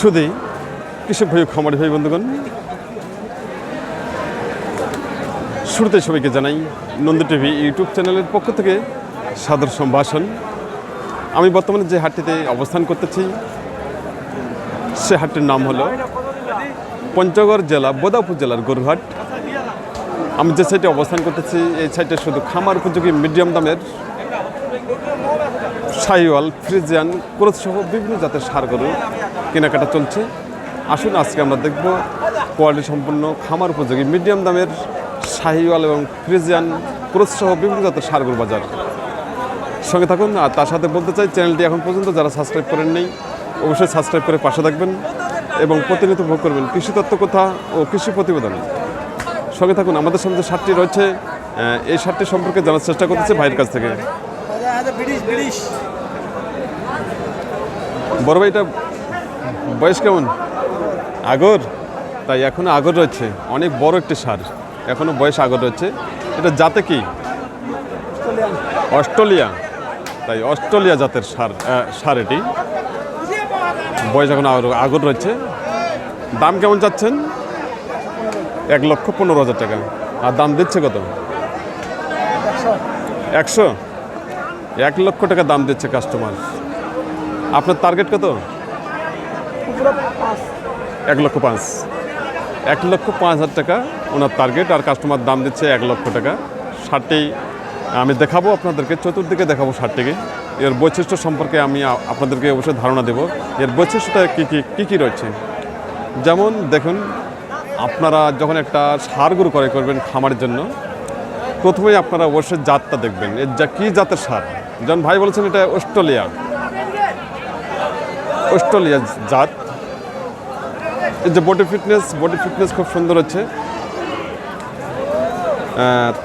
শুধুই কৃষক ভাই খামারি ভাই বন্ধুগণ। শুরুতে সবাইকে জানাই নন্দ টিভি ইউটিউব চ্যানেলের পক্ষ থেকে সাদর সম্ভাষণ। আমি বর্তমানে যে হাটটিতে অবস্থান করতেছি, সে হাটটির নাম হলো পঞ্চগড় জেলা, বোদাপুর জেলার গরুহাট। আমি যে সাইটে অবস্থান করতেছি, এই সাইটে শুধু খামার উপযোগী মিডিয়াম দামের শাহিওয়াল, ফ্রিজিয়ান ক্রোধ সহ বিভিন্ন জাতের সার গরু কেনাকাটা চলছে। আসুন, আজকে আমরা দেখব কোয়ালিটি সম্পন্ন খামার উপযোগী মিডিয়াম দামের শাহিওয়াল এবং ফ্রিজিয়ান ক্রোধ সহ বিভিন্ন জাতের সার গরু বাজার। সঙ্গে থাকুন, আর তার সাথে বলতে চাই, চ্যানেলটি এখন পর্যন্ত যারা সাবস্ক্রাইব করেন নেই, অবশ্যই সাবস্ক্রাইব করে পাশে থাকবেন এবং প্রতিনিয়ত ভোগ করবেন কৃষি তত্ত্ব কথা ও কৃষি প্রতিবেদন। সঙ্গে থাকুন, আমাদের সামনে যে সারটি রয়েছে এই সারটি সম্পর্কে জানার চেষ্টা করতেছে ভাইয়ের কাছ থেকে। বড় ভাইটা বয়স কেমন? আগর? তাই এখনও আগর রয়েছে। অনেক বড় একটি সার। এখনও বয়স আগর রয়েছে। এটা জাতে কি? অস্ট্রেলিয়া। তাই অস্ট্রেলিয়া জাতের সার সার এটি। বয়স এখন আগর- আগর রয়েছে। দাম কেমন চাচ্ছেন? এক লক্ষ পনেরো হাজার টাকা। আর দাম দিচ্ছে কত? একশো। এক লক্ষ টাকা দাম দিচ্ছে কাস্টমার আপনার টার্গেট কত? এক লক্ষ পাঁচ। এক লক্ষ পাঁচ হাজার টাকা ওনার টার্গেট আর কাস্টমার দাম দিচ্ছে এক লক্ষ টাকা। ষাটটি, আমি দেখাবো আপনাদেরকে, চতুর্দিকে দেখাবো ষাটটিকে। এর বৈশিষ্ট্য সম্পর্কে আমি আপনাদেরকে অবশ্যই ধারণা দেব। এর বৈশিষ্ট্যটা কী কী কী কী রয়েছে? যেমন দেখুন, আপনারা যখন একটা সার গরু করে করবেন খামারের জন্য, প্রথমেই আপনারা অবশ্যই জাতটা দেখবেন। এর যা, কী জাতের সার? যেমন ভাই বলেছেন এটা অস্ট্রেলিয়া। অস্ট্রেলিয়া জাত। এই যে বডি ফিটনেস বডি ফিটনেস খুব সুন্দর হচ্ছে।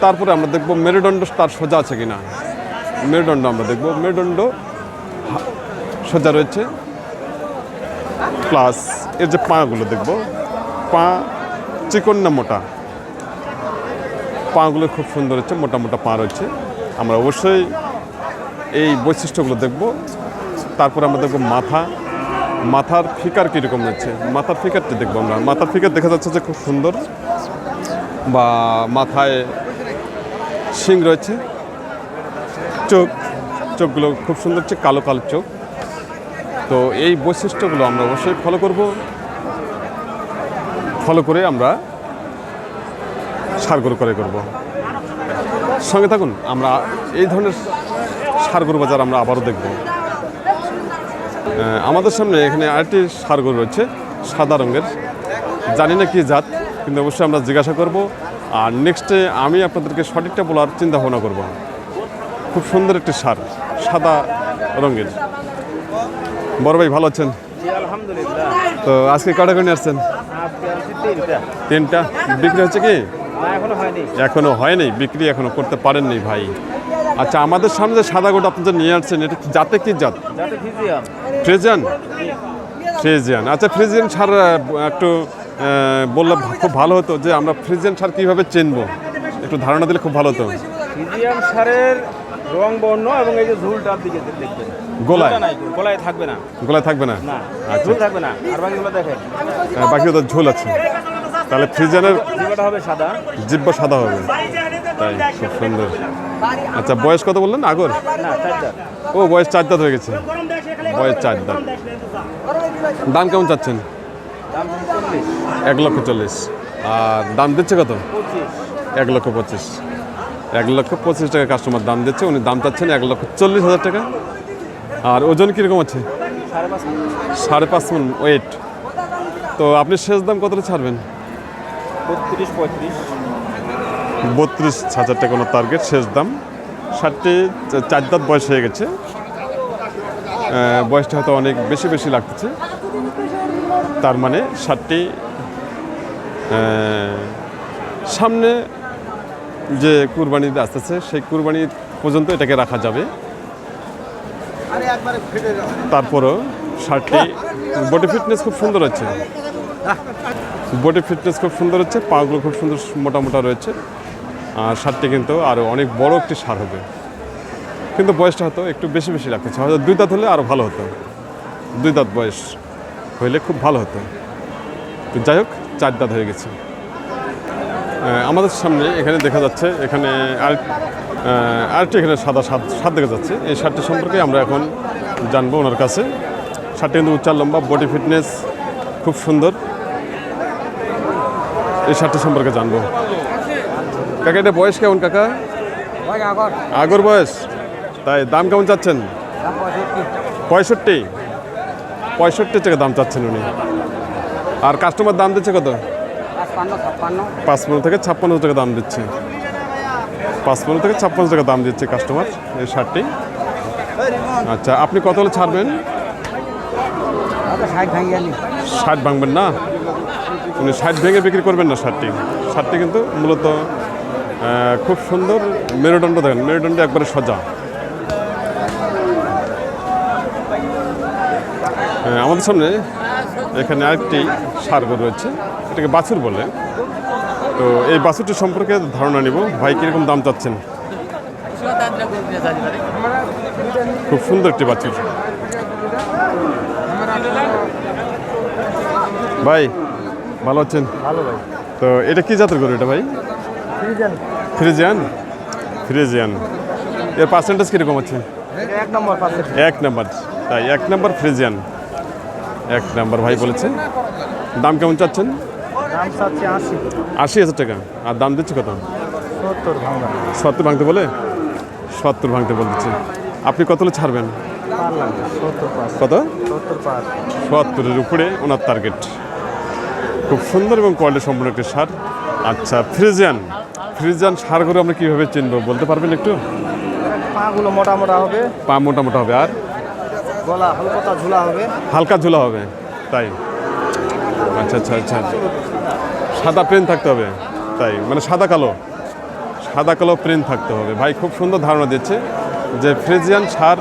তারপরে আমরা দেখব মেরুদণ্ড তার সোজা আছে কিনা। মেরুদণ্ড আমরা দেখব। মেরুদণ্ড সোজা রয়েছে। প্লাস এর যে পাগুলো দেখব। পা চিকন না মোটা। পাগুলো খুব সুন্দর হচ্ছে। মোটা মোটা পা রয়েছে। আমরা অবশ্যই এই বৈশিষ্ট্যগুলো দেখব। তারপর আমরা দেখব মাথা। মাথার ফিকার কীরকম রয়েছে মাথার ফিকারটি দেখব আমরা। মাথার ফিকার দেখা যাচ্ছে যে খুব সুন্দর বা মাথায় শিং রয়েছে। চোখ, চোখগুলো খুব সুন্দর হচ্ছে, কালো কালো চোখ। তো এই বৈশিষ্ট্যগুলো আমরা অবশ্যই ফলো করব। ফলো করে আমরা সার গরু করে করব। সঙ্গে থাকুন, আমরা এই ধরনের সার গরু বাজার আমরা আবারও দেখব। আমাদের সামনে এখানে আরেকটি সার গরু রয়েছে সাদা রঙের। জানি না কি জাত কিন্তু অবশ্যই আমরা জিজ্ঞাসা করব। আর নেক্সটে আমি আপনাদেরকে সঠিকটা বলার চিন্তা ভাবনা করব। খুব সুন্দর একটি সার সাদা রঙের। বড় ভাই ভালো আছেন? তো আজকে কটা করে আসছেন? তিনটা। বিক্রি হচ্ছে কি? এখনও হয়নি বিক্রি এখনও করতে পারেননি ভাই। আচ্ছা আমাদের সামনে যে সাদা গোটা আপনি যে নিয়ে আসছেন এটা কি জাতে কি জাত? ফ্রিজিয়ান। ফ্রিজিয়ান? আচ্ছা ফ্রিজিয়ান সার একটু বললে খুব ভালো হতো যে আমরা ফ্রিজিয়ান সার কীভাবে চিনবো? একটু ধারণা দিলে খুব ভালো হতো। ফিজিয়াম সারের রং বর্ণ এবং এই যে ঝুলটার দিকে দেখবেন। গোলায়? গোলায় থাকবে না। গলায় থাকবে না? আচ্ছা। ঝুল থাকবে না। আর বাকিগুলো দেখেন। ঝোল আছে। তাহলে ফ্রিজিয়ানের জিবাটা হবে সাদা। জিব্বা সাদা হবে। তাই, খুব সুন্দর। আচ্ছা বয়স কত বললেন? আগর? ও, বয়স চার দাঁত হয়ে গেছে। বয়স চার দাঁত। দাম কেমন চাচ্ছেন? এক লক্ষ চল্লিশ। আর দাম দিচ্ছে কত? এক লক্ষ পঁচিশ। এক লক্ষ পঁচিশ টাকা কাস্টমার দাম দিচ্ছে, উনি দাম চাচ্ছেন এক লক্ষ চল্লিশ হাজার টাকা। আর ওজন কীরকম আছে? সাড়ে পাঁচ মন ওয়েট। তো আপনি শেষ দাম কতটা ছাড়বেন? বত্রিশ, পঁয়ত্রিশ। বত্রিশ হাজার টাকা কোনো টার্গেট শেষ দাম। ষাটটি, চার দাঁত বয়স হয়ে গেছে। বয়সটা হয়তো অনেক বেশি বেশি লাগতেছে। তার মানে ষাটটি সামনে যে কুরবানি আসতেছে, সেই কুরবানি পর্যন্ত এটাকে রাখা যাবে। তারপরও শার্টটি বডি ফিটনেস খুব সুন্দর হচ্ছে। বডি ফিটনেস খুব সুন্দর হচ্ছে, পাগুলো খুব সুন্দর মোটা মোটা রয়েছে। আর শার্টটি কিন্তু আরও অনেক বড় একটি সার হবে। কিন্তু বয়সটা হয়তো একটু বেশি বেশি লাগতেছে। হয়তো দুই দাঁত হলে আরও ভালো হতো। দুই দাঁত বয়স হইলে খুব ভালো হতো। তো যাই হোক, চার দাঁত হয়ে গেছে। আমাদের সামনে এখানে দেখা যাচ্ছে, এখানে আর আরেকটি এখানে সাদা সাদ সাদ দেখা যাচ্ছে। এই শার্টটি সম্পর্কে আমরা এখন জানব ওনার কাছে। শার্টটি কিন্তু উচ্চার লম্বা বডি ফিটনেস খুব সুন্দর। এই শার্টটি সম্পর্কে জানব। কাকা এটা বয়স কেমন কাকা? আগর। বয়স? তাই দাম কেমন চাচ্ছেন? পঁয়ষট্টি। পঁয়ষট্টি? টাকা দাম চাচ্ছেন উনি। আর কাস্টমার দাম দিচ্ছে কত? পাঁচপন্ন থেকে ছাপ্পান্ন টাকা দাম দিচ্ছে। পাঁচপন্ন থেকে ছাপ্পান্ন টাকা দাম দিচ্ছে কাস্টমার এই শার্টটি। আচ্ছা আপনি কত হলে ছাড়বেন? ষাট ভাঙবেন না? উনি ষাট ভেঙে বিক্রি করবেন না শার্টটি। শার্টটি কিন্তু মূলত খুব সুন্দর মেরুদণ্ড দেখেন মেরুদণ্ড একবারে সজা। আমাদের সামনে এখানে আরেকটি সার গরু রয়েছে এটাকে বাছুর বলে। তো এই বাছুরটি সম্পর্কে ধারণা নিব ভাই কীরকম দাম চাচ্ছেন? খুব সুন্দর একটি বাছুর। ভাই ভালো আছেন? ভালো ভাই। তো এটা কি জাতের গরু এটা ভাই? ফ্রিজিয়ান। ফ্রিজিয়ান? এর পার্সেন্টেজ কীরকম আছে? এক নম্বর এক নাম্বার। তাই এক নাম্বার ফ্রিজিয়ান। এক নাম্বার ভাই বলেছেন দাম কেমন চাচ্ছেন? আশি। হাজার টাকা। আর দাম দিচ্ছে কত? সত্তর ভাঙতে বলে? সত্তর ভাঙতে বলতেছে। আপনি কত ছাড়বেন? কত? সত্তরের উপরে ওনার টার্গেট খুব সুন্দর এবং কোয়ালিটি সম্পূর্ণ একটি সার। আচ্ছা ফ্রিজিয়ান। ফ্রিজিয়ান সার করে আমরা কীভাবে চিনবো? বলতে পারবেন একটু? পাগুলো মোটা মোটা হবে। পা মোটা মোটা হবে। আর? গলা হালকা ঝুলা হবে। হালকা ঝুলা হবে। তাই? আচ্ছা আচ্ছা আচ্ছা। সাদা প্রিন্ট থাকতে হবে। তাই? মানে সাদা কালো। সাদা কালো প্রিন্ট থাকতে হবে। ভাই খুব সুন্দর ধারণা দিচ্ছে যে ফ্রিজিয়ান সার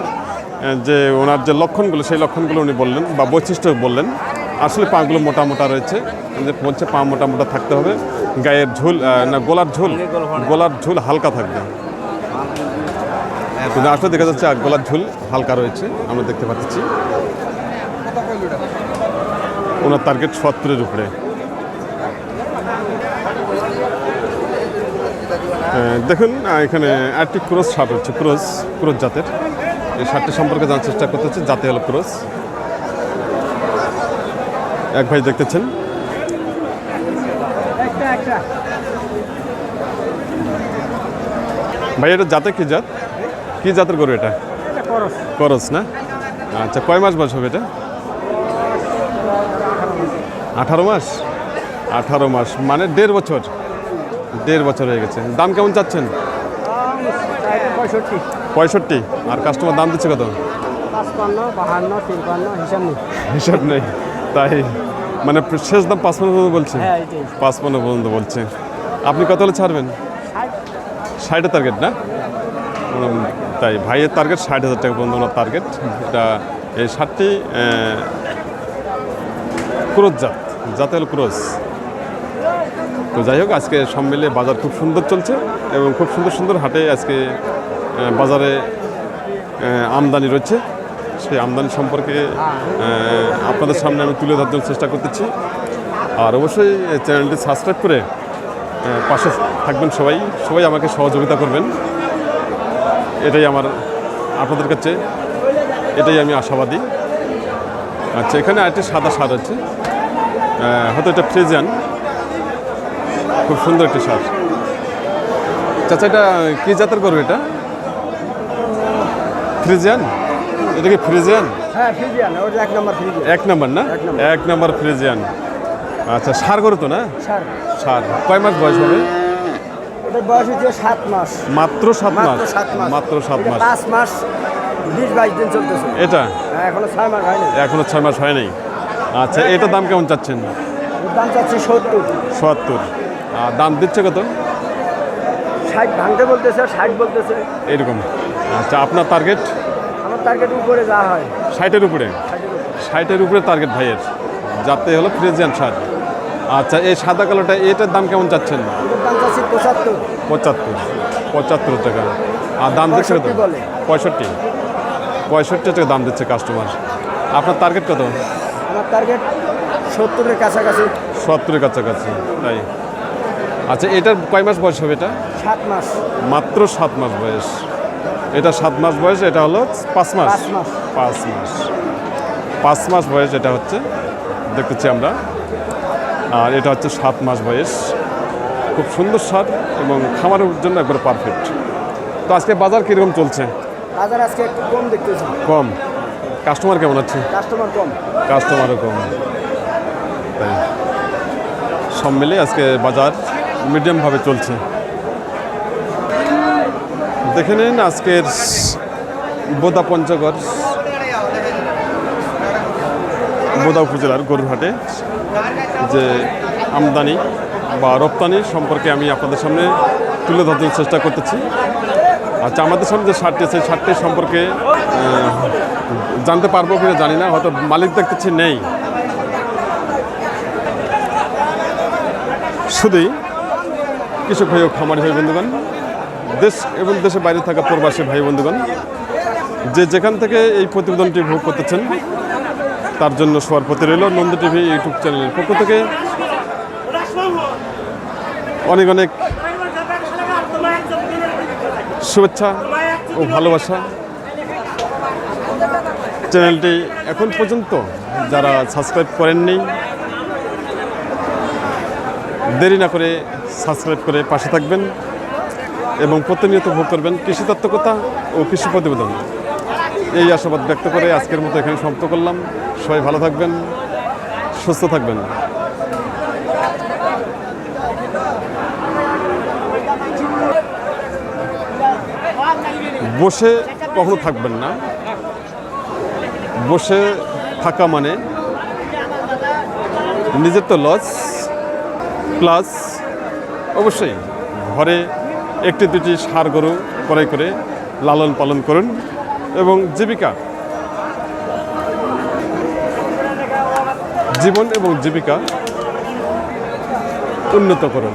যে ওনার যে লক্ষণগুলো সেই লক্ষণগুলো উনি বললেন বা বৈশিষ্ট্য বললেন। আসলে পাগুলো মোটা মোটা রয়েছে। যে বলছে পা মোটা মোটা থাকতে হবে। গায়ের ঝুল না, গোলার ঝুল গোলার ঝুল হালকা থাকবে। কিন্তু আসলে দেখা যাচ্ছে গোলার ঝুল হালকা রয়েছে, আমরা দেখতে পাচ্ছি। ওনার টার্গেট সত্তরের উপরে। দেখুন এখানে আরেকটি ক্রস শার্ট হচ্ছে ক্রস ক্রস জাতের। এই শার্টটি সম্পর্কে জানার চেষ্টা করতেছে, জাতে হলো ক্রস এক ভাই দেখতেছেন। ভাই এটা জাতে কি জাত? কি জাতের গরু এটা? করস। না? আচ্ছা কয় মাস বয়স হবে এটা? আঠারো মাস? আঠারো মাস। মানে দেড় বছর? দেড় বছর হয়ে গেছে। দাম কেমন চাচ্ছেন? পঁয়ষট্টি। আর কাস্টমার দাম দিচ্ছে কত? হিসাব নেই। তাই। মানে শেষ দাম পাঁচপান্ন পর্যন্ত বলছে? হ্যাঁ এটাই। পাঁচপান্ন পর্যন্ত বলছে। আপনি কত হলে ছাড়বেন? ষাটের টার্গেট না? তাই ভাইয়ের টার্গেট ষাট হাজার টাকা পর্যন্ত ওনার টার্গেট এটা এই ষাটটি ক্রোজ জাত। জাতে হলো ক্রোজ তো যাই হোক আজকে সব মিলে বাজার খুব সুন্দর চলছে এবং খুব সুন্দর সুন্দর হাটে আজকে বাজারে আমদানি রয়েছে। সেই আমদানি সম্পর্কে আপনাদের সামনে আমি তুলে ধরার জন্য চেষ্টা করতেছি। আর অবশ্যই চ্যানেলটি সাবস্ক্রাইব করে পাশে থাকবেন সবাই। সবাই আমাকে সহযোগিতা করবেন। এটাই আমার, আপনাদের কাছে এটাই আমি আশাবাদী। আচ্ছা এখানে আরেকটি সাদা সার আছে। হয়তো এটা ফ্রিজিয়ান। খুব সুন্দর একটি সার চাচা, এটা কী জাতের করবে এটা? ফ্রিজিয়ান? এটা কি ফ্রিজিয়ান? হ্যাঁ ফ্রিজিয়ান। ওটা এক নম্বর ফ্রিজিয়ান। এক নম্বর না? এক নম্বর। ফ্রিজিয়ান। আচ্ছা সার গরু তো না? Sir sir. কয় মাস বয়স হবে? বয়স হচ্ছে সাত মাস। মাত্র সাত মাস? মাত্র সাত মাস। পাঁচ মাস বিশ বাইশ দিন চলতেছে। এটা? হ্যাঁ এখনও ছয় মাস হয়নি। এখনও ছয় মাস হয়নি। আচ্ছা এটার দাম কেমন চাচ্ছেন? ওর দাম চাচ্ছি সত্তর। সত্তর। আর দাম দিচ্ছে কত? ষাট ভাঙতে বলতেছে ষাট বলতেছে। এরকম। আচ্ছা আপনার টার্গেট টার্গেট উপরে যা হয়। ষাটের উপরে? ষাটের উপরে। টার্গেট ভাইয়ের। যাতে হলো ফ্রিজিয়ান সার আচ্ছা এই সাদা কালোটা এটার দাম কেমন চাচ্ছেন? দাম চাচ্ছি পঁচাত্তর। পঁচাত্তর। পঁচাত্তর টাকা। আর দাম দিচ্ছে কত। পঁয়ষট্টি পঁয়ষট্টি। টাকা দাম দিচ্ছে কাস্টমার আপনার টার্গেট কত? আমার টার্গেট সত্তরের কাছাকাছি। সত্তরের কাছাকাছি তাই। আচ্ছা এটার কয় মাস বয়স হবে এটা? সাত মাস। মাত্র সাত মাস বয়স। এটা সাত মাস বয়স এটা হলো পাঁচ মাস। পাঁচ মাস। পাঁচ মাস। বয়স এটা হচ্ছে দেখতেছি আমরা। আর এটা হচ্ছে সাত মাস বয়স। খুব সুন্দর সার এবং খামারের জন্য একবার পারফেক্ট তো আজকে বাজার কীরকম চলছে? বাজার আজকে একটু কম দেখতেছি। কম। কাস্টমার কেমন আছে? কাস্টমার কম। কাস্টমারও কম। তাই। সব মিলে আজকে বাজার মিডিয়ামভাবে চলছে। দেখে নিন আজকের বোদা পঞ্চগড়, বোদা উপজেলার গরুরহাটে যে আমদানি বা রপ্তানি সম্পর্কে আমি আপনাদের সামনে তুলে ধরার চেষ্টা করতেছি। আচ্ছা আমাদের সামনে যে শার্টটি আছে শার্টটি সম্পর্কে জানতে পারব কিনা জানি না, হয়তো মালিক দেখতেছি নেই। শুধুই কৃষক ও খামারি ভাই বন্ধুগণ দেশ এবং দেশের বাইরে থাকা প্রবাসী ভাই বন্ধুগণ, যে যেখান থেকে এই প্রতিবেদনটি ভোগ করতেছেন, তার জন্য সবার প্রতি রইল নন্দ টিভি ইউটিউব চ্যানেলের পক্ষ থেকে। অনেক অনেক শুভেচ্ছা ও ভালোবাসা। চ্যানেলটি এখন পর্যন্ত যারা সাবস্ক্রাইব করেননি, দেরি না করে সাবস্ক্রাইব করে পাশে থাকবেন। এবং প্রতিনিয়ত ভোগ করবেন কৃষি তত্ত্বকতা ও কৃষি প্রতিবেদন। এই আশাবাদ ব্যক্ত করে আজকের মতো এখানে সমাপ্ত করলাম। সবাই ভালো থাকবেন, সুস্থ থাকবেন। বসে কখনো থাকবেন না। বসে থাকা মানে নিজের তো লস, প্লাস অবশ্যই ঘরে একটি দুটি সার গরু ক্রয় করে লালন পালন করুন এবং জীবিকা। জীবন এবং জীবিকা উন্নত করুন।